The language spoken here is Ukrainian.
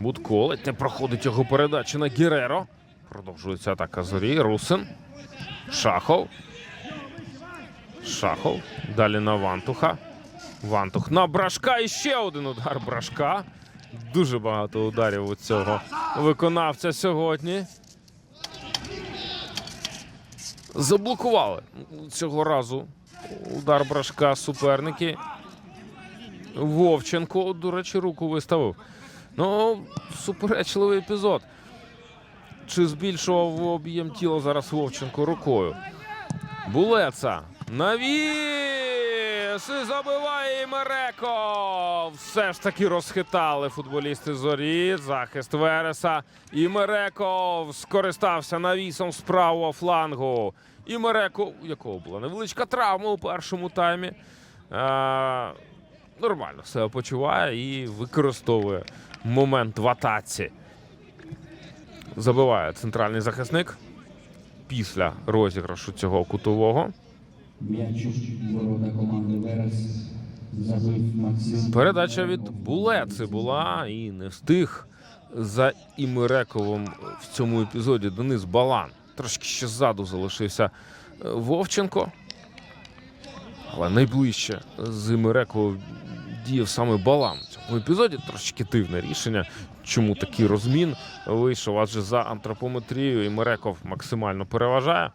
Будко ледь не проходить його передачу на Гіреро. Продовжується атака зорі. Русин. Шахов. Шахов. Далі на Вантуха. Вантух на Брашка. І ще один удар Брашка. Дуже багато ударів у цього виконавця сьогодні. Заблокували цього разу удар Брашка суперники. Вовченко, до речі, руку виставив. Ну, суперечливий епізод. Чи збільшував об'єм тіла зараз Вовченко рукою? Булеца. Навіс! І забиває Імереко. Все ж таки розхитали футболісти зорі. Захист Вереса. Імереко скористався навісом з правого флангу. Імереко, у якого була невеличка травма у першому таймі. Нормально себе почуває і використовує момент в атаці. Забиває центральний захисник після розіграшу цього кутового. Передача від Булеци була і не встиг за Імерековим в цьому епізоді Денис Балан. Трошки ще ззаду залишився е, Вовченко. Але найближче з Імерековим діяв саме Балан в цьому епізоді. Трошки дивне рішення. Чому такий розмін вийшов? Адже за антропометрією мереков максимально переважає.